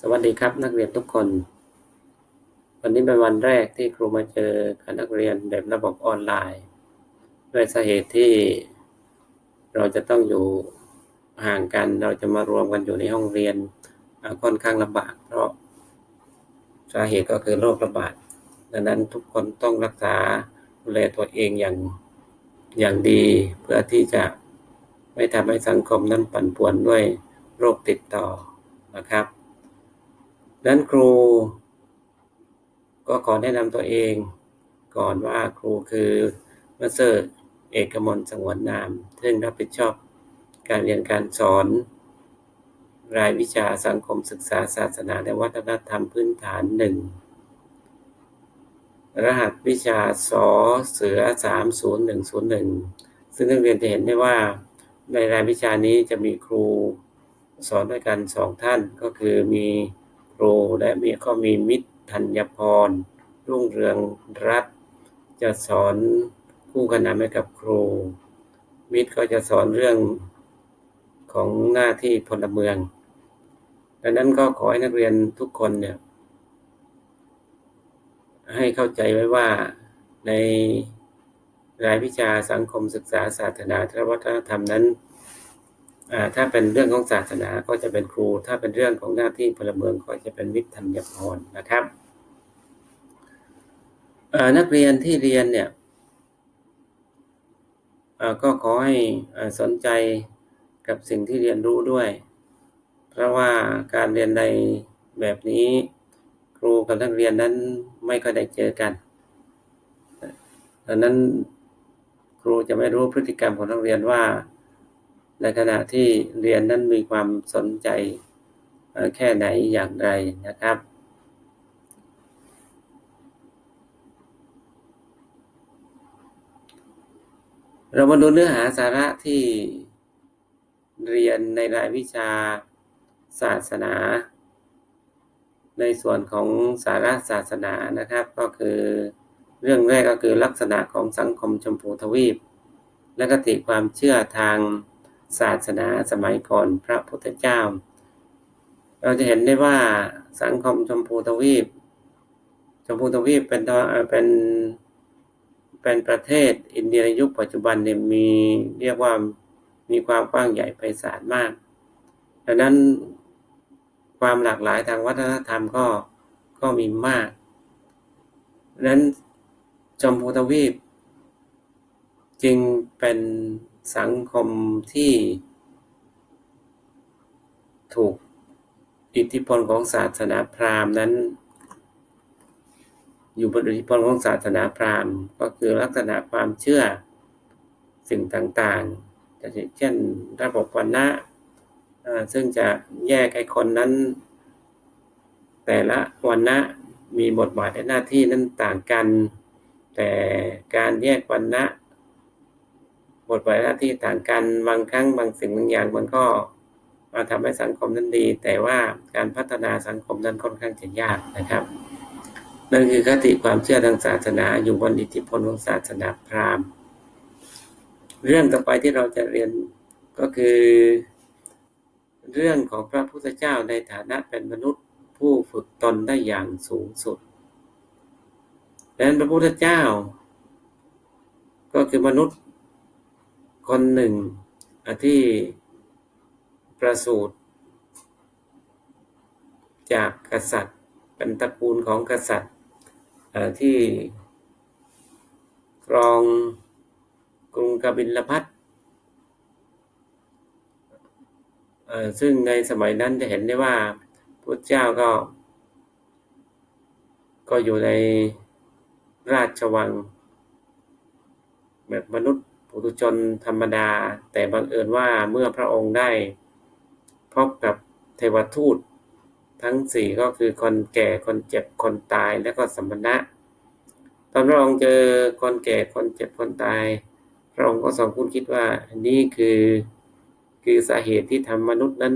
สวัสดีครับนักเรียนทุกคน วันนี้เป็นวันแรกที่ครูมาเจอกับนักเรียนแบบระบบออนไลน์ ด้วยสาเหตุที่เราจะต้องอยู่ห่างกันเราจะมารวมกันอยู่ในห้องเรียนค่อนข้างลำบาก เพราะสาเหตุก็คือโรคระบาดดังนั้นทุกคนต้องรักษาดูแลตัวเองอย่างอย่างดีเพื่อที่จะไม่ทำให้สังคมนั้นปั่นป่วนด้วยโรคติดต่อนะครับ นั้นครู ก็ขอแนะนำตัวเอง ก่อนว่าครูคือมาสเตอร์เอกมลสงวนนาม ซึ่งรับผิดชอบการเรียนการสอน รายวิชาสังคมศึกษาศาสนาและวัฒนธรรมพื้นฐานหนึ่งรหัสวิชาสอเสือ30101ซึ่งนักเรียนจะเห็นได้ว่าในรายวิชานี้จะมีครูสอนด้วยกันสองท่านก็คือมี ครูและมีก็มีมิตรธัญพร รุ่งเรืองรัตจะสอนคู่ขนานไปกับครู มิตรก็จะสอนเรื่องของหน้าที่พลเมือง ดังนั้นก็ขอให้นักเรียนทุกคนเนี่ย ให้เข้าใจไว้ว่าในรายวิชาสังคมศึกษาศาสนาและวัฒนธรรมนั้น ถ้าเป็นเรื่องของศาสนาก็จะเป็นครู ถ้าเป็นเรื่องของหน้าที่พลเมืองก็จะเป็นวิทย์ธัญพรนะครับนักเรียนที่เรียนเนี่ยก็ขอให้สนใจกับสิ่งที่เรียนรู้ด้วย เพราะว่าการเรียนในแบบนี้ครูกับนักเรียนนั้นไม่ค่อยได้เจอกันดังนั้นครูจะไม่รู้พฤติกรรมของนักเรียนว่า ในขณะที่เรียนนั้นมีความสนใจแค่ไหนอย่างไรนะครับ เรามาดูเนื้อหาสาระที่เรียนในรายวิชาศาสนา ในส่วนของสาระศาสนานะครับ ก็คือเรื่องแรกก็คือลักษณะของสังคมชมพูทวีป และกติความเชื่อทาง ศาสนาสมัยก่อนพระพุทธเจ้า เราจะเห็นได้ว่าสังคมชมพูทวีป ชมพูทวีปเป็นเป็นเป็นประเทศอินเดียในยุคปัจจุบันเนี่ยมีเรียกว่ามีความกว้างใหญ่ไพศาลมาก ดังนั้นความหลากหลายทางวัฒนธรรมก็ก็มีมากดังนั้นชมพูทวีปจึงเป็น สังคมที่ถูกอิทธิพลของศาสนาพราหมณ์นั้น อยู่บนอิทธิพลของศาสนาพราหมณ์ ก็คือลักษณะความเชื่อสิ่งต่างๆจะเช่นระบบวรรณะซึ่งจะแยกให้คนนั้น แต่ละวรรณะมีบทบาทและหน้าที่นั้นต่างกัน แต่การแยกวรรณะ บทบาทหน้าที่ต่างกันบางครั้งบางสิ่งบางอย่างมันก็มาทำให้สังคมนั้นดี แต่ว่าการพัฒนาสังคมนั้นค่อนข้างจะยากนะครับนั่นคือคติความเชื่อทางศาสนาอยู่บนอิทธิพลของศาสนาพราหมณ์ เรื่องต่อไปที่เราจะเรียนก็คือ เรื่องของพระพุทธเจ้าในฐานะเป็นมนุษย์ผู้ฝึกตนได้อย่างสูงสุดดังนั้นพระพุทธเจ้า ก็คือมนุษย์ คนหนึ่งที่ประสูติจากกษัตริย์ เป็นตระกูลของกษัตริย์ที่ครองกรุงกบิลพัทซึ่งในสมัยนั้นจะเห็นได้ว่าพุทธเจ้าก็ ก็อยู่ในราชวัง แบบมนุษย์ ปุถุชนธรรมดา แต่บังเอิญว่าเมื่อพระองค์ได้พบกับเทวทูต ทั้งสี่ก็คือคนแก่คนเจ็บคนตายและก็สมณะ ตอนพระองค์เจอคนแก่คนเจ็บคนตาย พระองค์ก็ทรงคุ้นคิดว่านี่คือคือสาเหตุที่ทำมนุษย์นั้น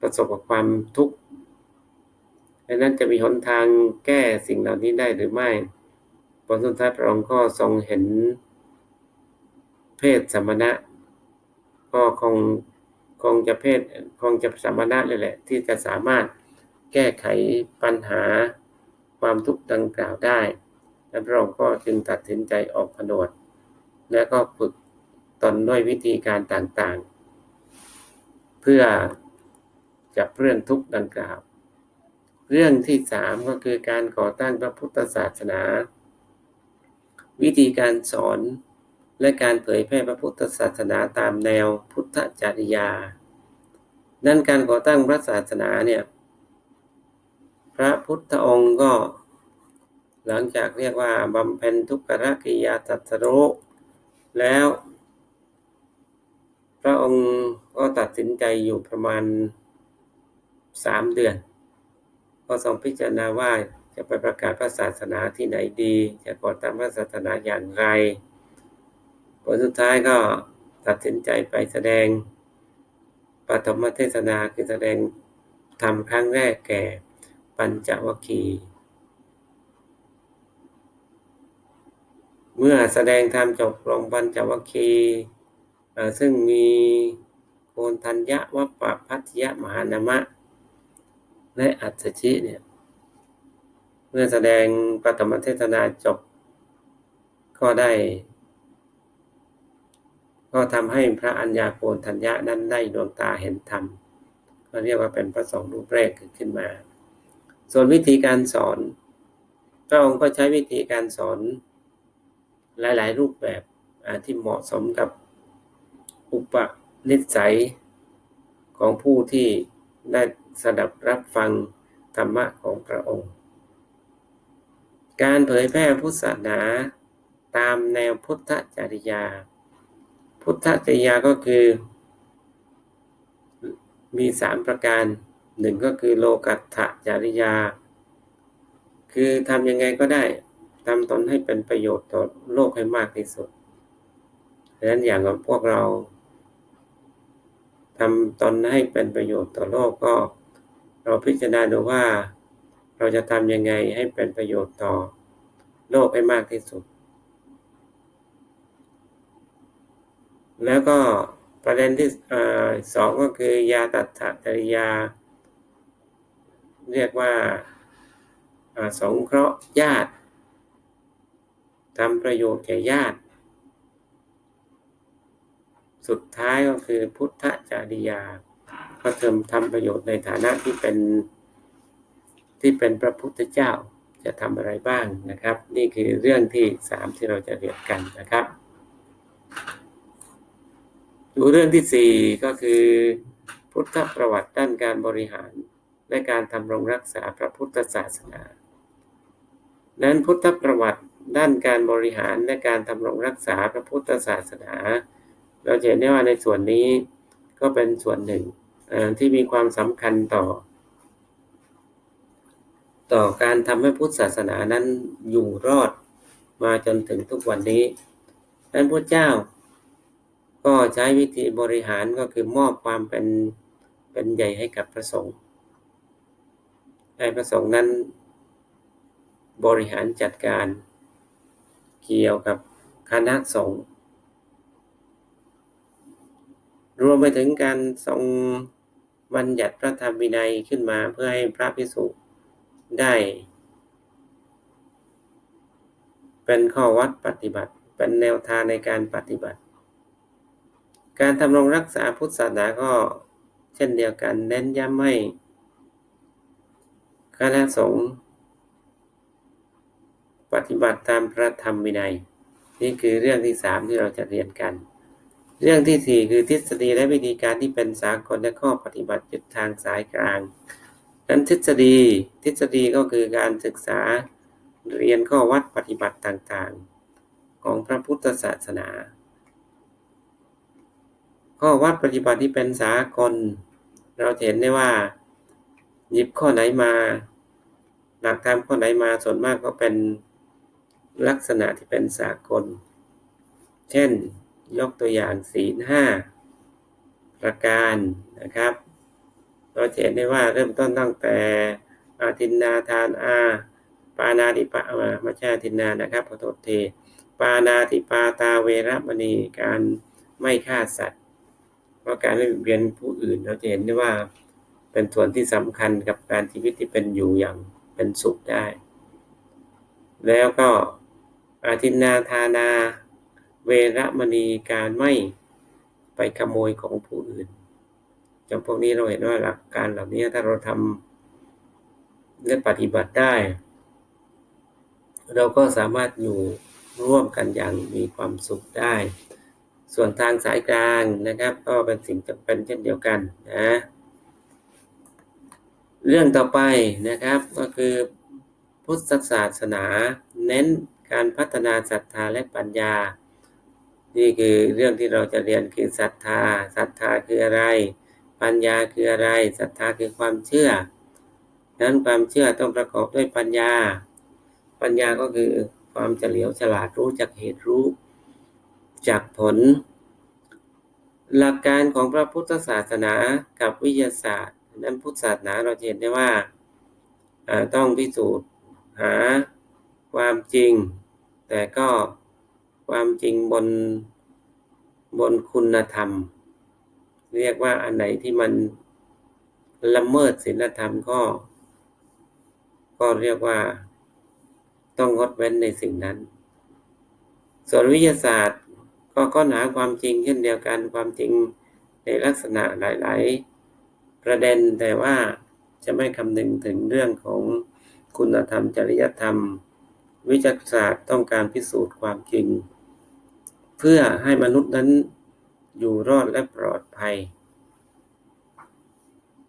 ประสบกับความทุกข์ดังนั้นจะมีหนทางแก้สิ่งเหล่านี้ได้หรือไม่ผลสุดท้ายพระองค์ก็ทรงเห็น เพศสมณะ ก็คงคงจะเพศคงจะสมณะเลยแหละ ที่จะสามารถแก้ไขปัญหาความทุกข์ดังกล่าวได้และพระองค์ก็จึงตัดสินใจออกผนวด และก็ฝึกตนด้วยวิธีการต่างๆ เพื่อจะเรื่องทุกข์ดังกล่าว เรื่องที่สามก็คือการก่อตั้งพระพุทธศาสนา วิธีการสอน และการเผยแพร่พระพุทธศาสนาตามแนวพุทธจริยานั่นการก่อตั้งพระศาสนาเนี่ย พระพุทธองค์ก็ หลังจากเรียกว่าบำเพ็ญทุกขกิยาตัสรู้แล้ว พระองค์ก็ตัดสินใจอยู่ประมาณสามเดือนก็ทรงพิจารณาว่าจะไปประกาศพระศาสนาที่ไหนดี จะก่อตั้งพระศาสนาอย่างไร ผลสุดท้ายก็ตัดสินใจไปแสดงปฐมเทศนาคือแสดงทำครั้งแรกแก่ปัญจวัคคีย์เมื่อแสดงธรรมจบลงปัญจวัคคีย์ซึ่งมีโกนทัญญะวัปปะพัทยะมหานามะ และอัศชิเนี่ยเมื่อแสดงปฐมเทศนาจบ ก็ได้ ก็ทำให้พระอัญญาโกณทัญญะนั้นได้ดวงตาเห็นธรรมก็เรียกว่าเป็นพระสองรูปแรกขึ้นมา ส่วนวิธีการสอน พระองค์ก็ใช้วิธีการสอนหลาย ๆ รูปแบบที่เหมาะสมกับอุปนิสัยของผู้ที่ได้สดับรับฟังธรรมะของพระองค์ การเผยแพร่พุทธศาสนาตามแนวพุทธจริยา พุทธจริยาก็คือ มีสามประการหนึ่งก็คือโลกัตถจริยา คือทำยังไงก็ได้ทำตนให้เป็นประโยชน์ต่อโลกให้มากที่สุดดังนั้นอย่างของพวกเราทำตนให้เป็นประโยชน์ต่อโลกก็ เราพิจารณาดูว่า เราจะทำยังไงให้เป็นประโยชน์ต่อโลกให้มากที่สุด แล้วก็ประเด็นที่สองก็คือยาตัดจริยา เรียกว่าสงเคราะห์ญาติทำประโยชน์แก่ญาติ สุดท้ายก็คือพุทธจริยา ก็เทมทำประโยชน์ในฐานะที่เป็นที่เป็นพระพุทธเจ้าจะทำอะไรบ้างนะครับ นี่คือเรื่องที่สามที่เราจะเรียนกันนะครับ ดูเรื่องที่สี่ก็คือ พุทธประวัติด้านการบริหาร และการทำรงรักษาพระพุทธศาสนา นั้นพุทธประวัติด้านการบริหารและการทำรงรักษาพระพุทธศาสนา เราเห็นได้ว่าในส่วนนี้ก็เป็นส่วนหนึ่งที่มีความสำคัญต่อ ต่อการทำให้พุทธศาสนานั้นอยู่รอดมาจนถึงทุกวันนี้นั้นพระเจ้า ก็ใช้วิธีบริหารก็คือมอบความเป็นเป็นใหญ่ให้กับพระสงฆ์ให้พระสงฆ์นั้น บริหารจัดการ เกี่ยวกับคณะสงฆ์รวมไปถึงการทรงบัญญัติพระธรรมวินัยขึ้นมาเพื่อให้พระภิกษุได้ เป็นข้อวัดปฏิบัติ เป็นแนวทางในการปฏิบัติ การทำรงรักษาพุทธศาสนาก็เช่นเดียวกัน เน้นย้ำให้คณะสงฆ์ปฏิบัติตามพระธรรมวินัย นี่คือเรื่องที่สามที่เราจะเรียนกัน เรื่องที่สี่คือทฤษฎีและวิธีการที่เป็นสากลและข้อปฏิบัติจุดทางสายกลาง นั้นทฤษฎีทฤษฎีก็คือการศึกษาเรียนข้อวัดปฏิบัติต่างๆ ของพระพุทธศาสนา ข้อวัดปฏิบัติที่เป็นสากล เราเห็นได้ว่า หยิบข้อไหนมาหลักธรรมข้อไหนมาส่วนมากก็เป็นลักษณะที่เป็นสากล เช่นยกตัวอย่างศีลห้าประการนะครับ เราเห็นได้ว่าเริ่มต้นตั้งแต่อาทินนาทานอาปานาติปะมามาชาทินนานะครับขอโทษทีปานาติปาตาเวรมณีการไม่ฆ่าสัตว์ เพราะการไม่เบียนผู้อื่นเราจะเห็นได้ว่าเป็นส่วนที่สำคัญกับการชีวิตที่เป็นอยู่อย่างเป็นสุขได้ แล้วก็อาทินนาทานา เวรมณีการไม่ไปขโมยของผู้อื่นจำพวกนี้เราเห็นว่าหลักการเหล่านี้ถ้าเราทำและปฏิบัติได้ เราก็สามารถอยู่ร่วมกันอย่างมีความสุขได้ ส่วนทางสายกลางนะครับ ก็เป็นสิ่งจำเป็นเช่นเดียวกันนะเรื่องต่อไปนะครับก็คือพุทธศาสนา เน้นการพัฒนาศรัทธาและปัญญา นี่คือเรื่องที่เราจะเรียนคือศรัทธาศรัทธาคืออะไร ปัญญาคืออะไรศรัทธาคือความเชื่อ นั้นความเชื่อต้องประกอบด้วยปัญญา ปัญญาก็คือความเฉลียวฉลาดรู้จักเหตุรู้ จากผล หลักการของพระพุทธศาสนากับวิทยาศาสตร์ นั้นพุทธศาสนาเราเห็นได้ว่าต้องพิสูจน์หาความจริง แต่ก็ความจริงบนบนคุณธรรม เรียกว่าอันไหนที่มันละเมิดศีลธรรมก็ ก็เรียกว่าต้องงดเว้นในสิ่งนั้น ส่วนวิทยาศาสตร์ ก็ค้นหาความจริงเช่นเดียวกันความจริงในลักษณะหลาย ๆ ประเด็นแต่ว่าจะไม่คำนึงถึงเรื่องของคุณธรรมจริยธรรม วิจักศาสตร์ต้องการพิสูจน์ความจริง เพื่อให้มนุษย์นั้นอยู่รอดและปลอดภัย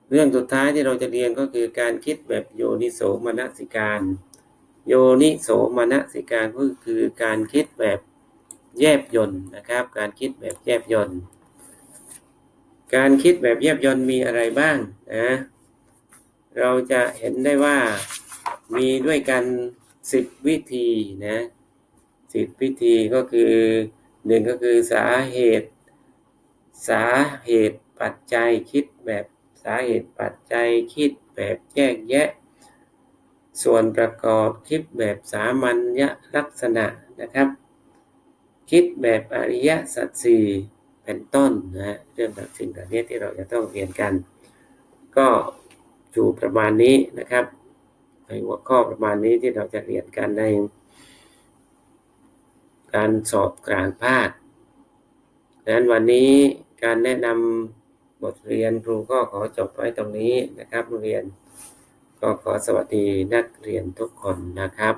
เรื่องสุดท้ายที่เราจะเรียนก็คือการคิดแบบโยนิโสมนสิการ โยนิโสมนสิการก็คือการคิดแบบ แยบยนต์นะครับ การคิดแบบแยบยนต์ การคิดแบบแยบยนต์มีอะไรบ้างนะเราจะเห็นได้ว่ามีด้วยกันสิบวิธีนะสิบวิธีก็คือหนึ่งก็คือสาเหตุ สาเหตุปัจจัยคิดแบบสาเหตุปัจจัยคิดแบบแยกแยะ ส่วนประกอบคิดแบบสามัญญลักษณะนะครับ คิดแบบอริยสัจสี่เป็นต้นนะเรื่องแบบสิ่งเหล่านี้ที่เราจะต้องเรียนกัน ก็อยู่ประมาณนี้นะครับในหัวข้อประมาณนี้ที่เราจะเรียนกันในการสอบกลางภาคดังนั้นวันนี้การแนะนำบทเรียนครูก็ขอจบไว้ตรงนี้นะครับเรียนก็ขอสวัสดีนักเรียนทุกคนนะครับ